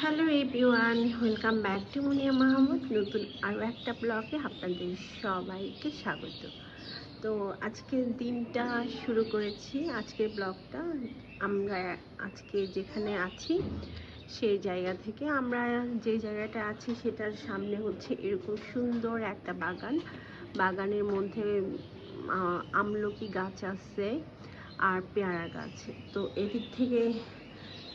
Hello everyone, welcome back to Munia Mahmud. নতুন আরও একটা ব্লগে আপনাদের সবাইকে স্বাগত। তো আজকের দিনটা শুরু করেছি, আজকের ব্লগটা। আমরা আজকে যেখানে আছি, সেই জায়গা থেকে। আমরা যে জায়গাটা আছি, সেটার সামনে হচ্ছে এরকম সুন্দর একটা বাগান। বাগানের মধ্যে আমলকি গাছ আছে আর পেয়ারা গাছ। তো এদিক থেকে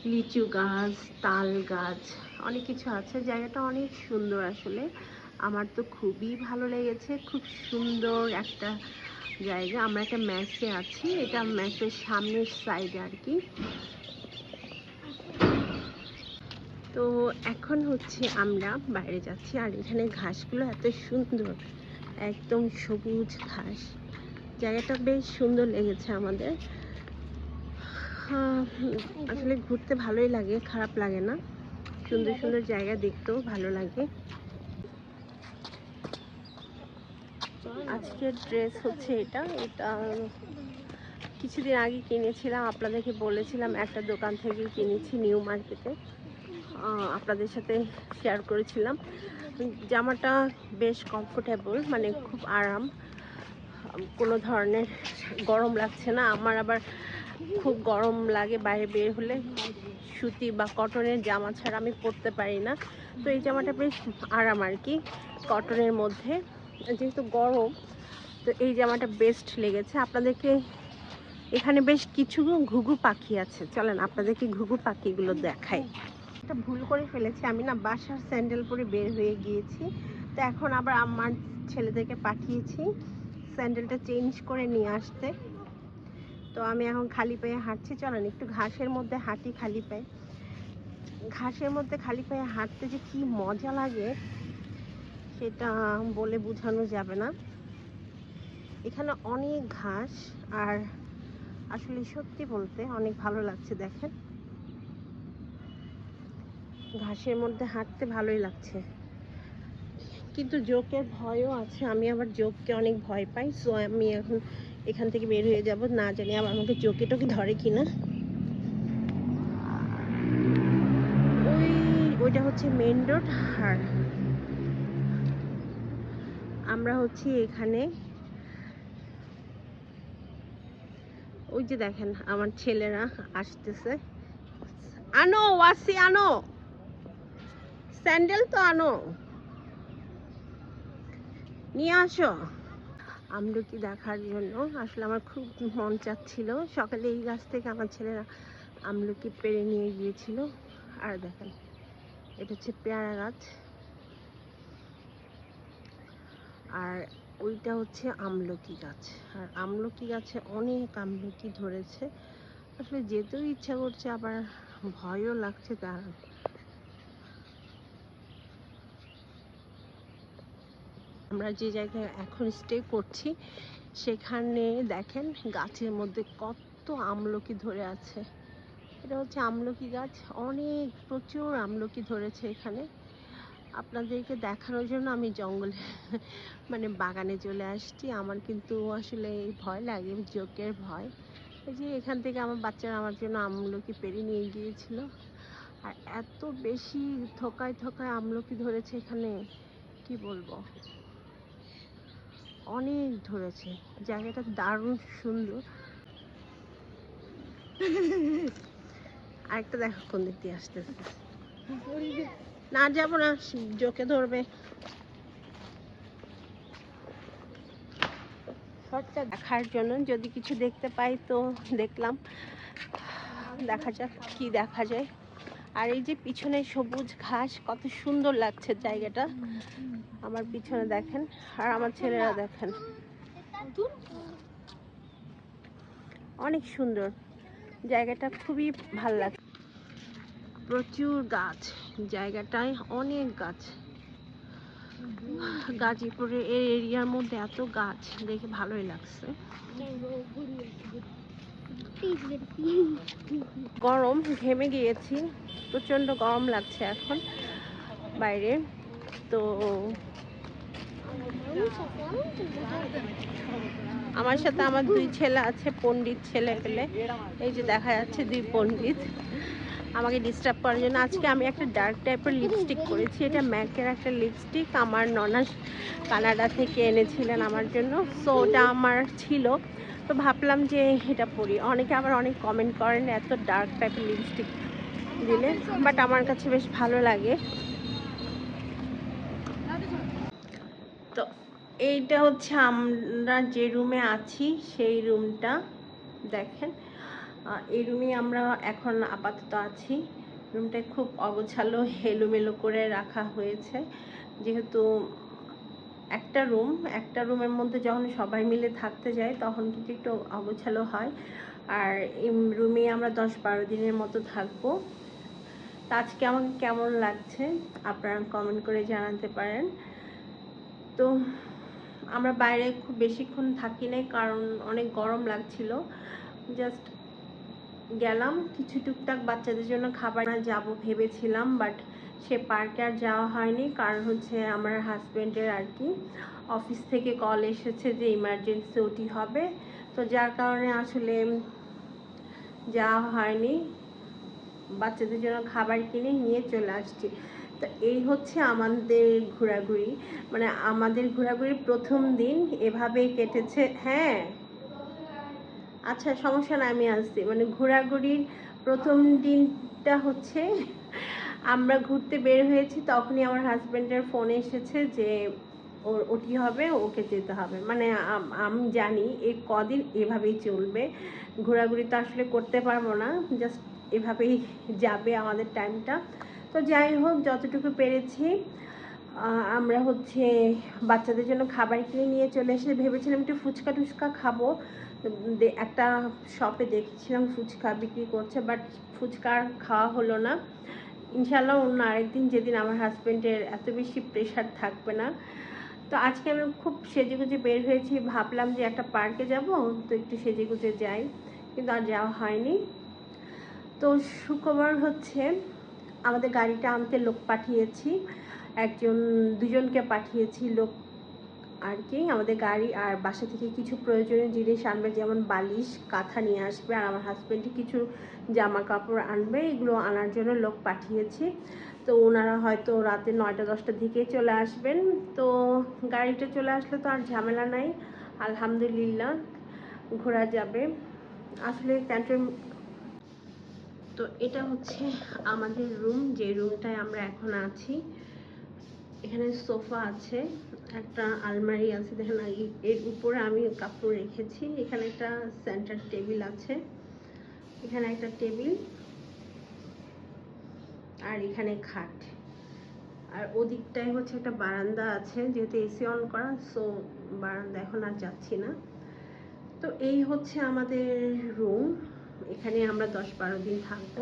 লিচু গাছ, তাল গাছ, অনেক কিছু আছে। জায়গাটা অনেক সুন্দর আসলে। আমার তো খুবই ভালো লেগেছে। খুব সুন্দর একটা জায়গা। আমরা একটা ম্যাচে আছি। এটা ম্যাচের সামনের সাইডে আর কি। তো এখন হচ্ছে আমরা বাইরে যাচ্ছি। আর এখানে ঘাসগুলো এত সুন্দর। একদম সবুজ ঘাস। জায়গাটা বেশ সুন্দর লেগেছে আমাদের। আসলে ঘুরতে ভালোই লাগে, খারাপ লাগে না। সুন্দর সুন্দর জায়গা দেখতেও ভালো লাগে। আজকের ড্রেস হচ্ছে এটা। এটা কিছুদিন আগে কিনেছিলাম, আপনাদেরকে বলেছিলাম, একটা দোকান থেকে কিনেছি নিউ মার্কেটে। আপনাদের সাথে শেয়ার করেছিলাম। জামাটা বেশ কমফোর্টেবল মানে খুব আরাম। কোনো ধরনের গরম লাগছে না। আমার আবার খুব গরম লাগে বাইরে বের হলে। সুতি বা কটনের জামা ছাড়া আমি পরতে পারি না। তো এই জামাটা বেশ আরাম আর কি কটনের মধ্যে। যেহেতু গরম, তো এই জামাটা বেস্ট লেগেছে। আপনাদেরকে এখানে বেশ কিছু ঘুঘু পাখি আছে। চলেন আপনাদেরকে ঘুঘু পাখিগুলো দেখাই। একটা ভুল করে ফেলেছি। আমি না বাসার স্যান্ডেল পরে বের হয়ে গিয়েছি। তো এখন আবার আমার ছেলেদেরকে পাঠিয়েছি স্যান্ডেলটা চেঞ্জ করে নিয়ে আসতে। তো আমি এখন খালি পায়ে হাঁটছি। চলেন, একটু ঘাসের মধ্যে হাঁটি খালি পায়ে। ঘাসের মধ্যে খালি পায়ে হাঁটতে যে কি মজা লাগে, সেটা বলে বোঝানো যাবে না। এখানে অনেক ঘাস আর আসলে সত্যি বলতে অনেক ভালো লাগছে দেখেন। ঘাসের মধ্যে হাঁটতে ভালোই লাগছে। কিন্তু জোকের ভয়ও আছে, আমি আবার জোককে অনেক ভয় পাই, সো আমি এখন এখান থেকে বের হয়ে যাব, না জানি আবার আমাকে চোখে টোকে ধরে কিনা। ওই, ওইটা হচ্ছে মেন রোড আর আমরা হচ্ছি এখানে। ওই যে দেখেন, আমার ছেলেরা আসতেছে। আনো, ওয়াসি, আনো। স্যান্ডেল তো আনো। নিয়ে আসো। আমলকি দেখার জন্য। আসলে আমার খুব মন চাচ্ছিল। সকালে এই গাছ থেকে আমার ছেলেরা আমলকি পেরে নিয়ে গিয়েছিল। আর দেখেন, এটা হচ্ছে পেয়ারা গাছ। আর ওইটা হচ্ছে আমলকি গাছ। আর আমলকি গাছে অনেক আমলকি ধরেছে। আসলে যেতেও ইচ্ছা করছে, আবার ভয়ও লাগছে তার। আমরা যে জায়গায় এখন স্টে করছি, সেখানে দেখেন গাছের মধ্যে কত আমলকি ধরে আছে। এটা হচ্ছে আমলকি গাছ, অনেক প্রচুর আমলকি ধরেছে এখানে। আপনাদেরকে দেখানোর জন্য আমি জঙ্গলে মানে বাগানে চলে আসছি। আমার কিন্তু আসলে ভয় লাগে, জোকের ভয়। এই যে এখান থেকে আমার বাচ্চারা আমার জন্য আমলকি পেরে নিয়ে গিয়েছিল। আর এত বেশি থোকায় থোকায় আমলকি ধরেছে এখানে, কি বলব? অনেক ধরেছে। জায়গাটা দারুণ সুন্দর। আরেকটা দেখো কোন দিক দিয়ে আসতেছে। না, যাব না, জোকে ধরবে। দেখার জন্য যদি কিছু দেখতে পাই তো দেখলাম। দেখা যাক কি দেখা যায়। আর এই যে পিছনে সবুজ ঘাস, কত সুন্দর লাগছে জায়গাটা। আমার পিছনে দেখেন আর আমার ছেলেরা দেখেন। অনেক সুন্দর। জায়গাটা খুবই ভালো লাগে। প্রচুর গাছ। জায়গাটায় অনেক গাছ। গাজীপুরের এই এরিয়ার মধ্যে এত গাছ, দেখে ভালোই লাগছে। গরম, ঘেমে গিয়েছি। প্রচণ্ড গরম লাগছে এখন বাইরে। তো আমার সাথে আমার দুই ছেলে আছে, পণ্ডিত ছেলে পেলে। এই যে দেখা যাচ্ছে দুই পণ্ডিত। আমাকে ডিস্টার্ব করার জন্য আজকে আমি একটা ডার্ক টাইপের লিপস্টিক করেছি। এটা ম্যাকের একটা লিপস্টিক আমার ননাস কানাডা থেকে এনেছিলেন আমার জন্য। সো ওটা আমার ছিল। তো ভাবলাম যে এটা পরি। অনেকে আবার অনেক কমেন্ট করেন এত ডার্ক টাইপের লিপস্টিক দিলে। বাট আমার কাছে বেশ ভালো লাগে তো এইটা হচ্ছে আমরা যে রুমে আছি, সেই রুমটা, দেখেন। এই রুমে আমরা এখন আপাতত আছি। রুমটা খুব অগোছালো, এলোমেলো করে রাখা হয়েছে। যেহেতু একটা রুম, একটা রুমের মধ্যে যখন সবাই মিলে থাকতে যায়, তখন কিন্তু একটু অগোছালো হয়। আর এই রুমে আমরা দশ বারো দিনের মতো থাকব। তা আজকে আমাকে কেমন লাগছে? আপনারা কমেন্ট করে জানাতে পারেন। তো আমরা বাইরে খুব বেশিক্ষণ থাকি নাই কারণ অনেক গরম লাগছিল। জাস্ট গেলাম কিছু টুকটাক বাচ্চাদের জন্য খাবার যাব ভেবেছিলাম বাট সে পার্কে আর যাওয়া হয়নি। কারণ হচ্ছে আমার হাজব্যান্ডের আর কি অফিস থেকে কল এসেছে যে ইমার্জেন্সি ওটি হবে। তো যার কারণে আসলে যাওয়া হয়নি। বাচ্চাদের জন্য খাবার কিনে নিয়ে চলে আসছি। তো এই হচ্ছে আমাদের ঘোরাঘুরি। মানে আমাদের ঘোরাঘুরির প্রথম দিন এভাবেই কেটেছে। হ্যাঁ। আচ্ছা সমস্যা না আমি আসছি। মানে ঘোরাঘুরির প্রথম দিনটা হচ্ছে আমরা ঘুরতে বের হয়েছি, তখনই আমার হাজব্যান্ডের ফোন এসেছে যে ওর, ওটি হবে, ওকে যেতে হবে। মানে আমি জানি এই কদিন এভাবেই চলবে। ঘোরাঘুরি তো আসলে করতে পারব না জাস্ট এভাবেই যাবে আমাদের টাইমটা তো যাই হোক, যতটুকু পেরেছি আমরা হচ্ছে বাচ্চাদের জন্য খাবার কিনে নিয়ে চলে এসে ভেবেছিলাম একটু ফুচকা টুচকা খাব। একটা শপে দেখেছিলাম ফুচকা বিক্রি করছে বাট ফুচকা খাওয়া হলো না। ইনশাল্লাহ অন্য আরেকদিন যেদিন আমার হাজব্যান্ডের এত বেশি প্রেশার থাকবে না। তো আজকে আমি খুব সেজেগুজে বের হয়েছি, ভাবলাম যে একটা পার্কে যাব, তো একটু সেজেগুজে যাই, কিন্তু আর যাওয়া হয়নি। তো শুক্রবার হচ্ছে আমাদের গাড়িটা আনতে লোক পাঠিয়েছি, একজন, দুজনকে পাঠিয়েছি লোক আর কি। আমাদের গাড়ি আর বাসা থেকে কিছু প্রয়োজনীয় জিনিস আনবে, যেমন বালিশ, কাঁথা নিয়ে আসবে আর আমার হাজব্যান্ডে কিছু জামা কাপড় আনবে, এগুলো আনার জন্য লোক পাঠিয়েছি। তো ওনারা হয়তো রাতে নয়টা দশটার দিকে চলে আসবেন। তো গাড়িটা চলে আসলে তো আর ঝামেলা নাই। আলহামদুলিল্লাহ, ঘোরা যাবে। আসলে ক্যান্টন তো এটা হচ্ছে আমাদের রুম যে রুমটায় আমরা এখন আছি। এখানে সোফা আছে, একটা আলমারি আছে, দেখেন এর উপরে আমি কাপড় রেখেছি। এখানে একটা সেন্টার টেবিল আছে, এখানে একটা টেবিল আর এখানে খাট। আর ওদিকটায় হচ্ছে একটা বারান্দা আছে, যেহেতু এসি অন করা সো বারান্দা এখন আর যাচ্ছি না। তো এই হচ্ছে আমাদের রুম এখানে আমরা দশ বারো দিন থাকব।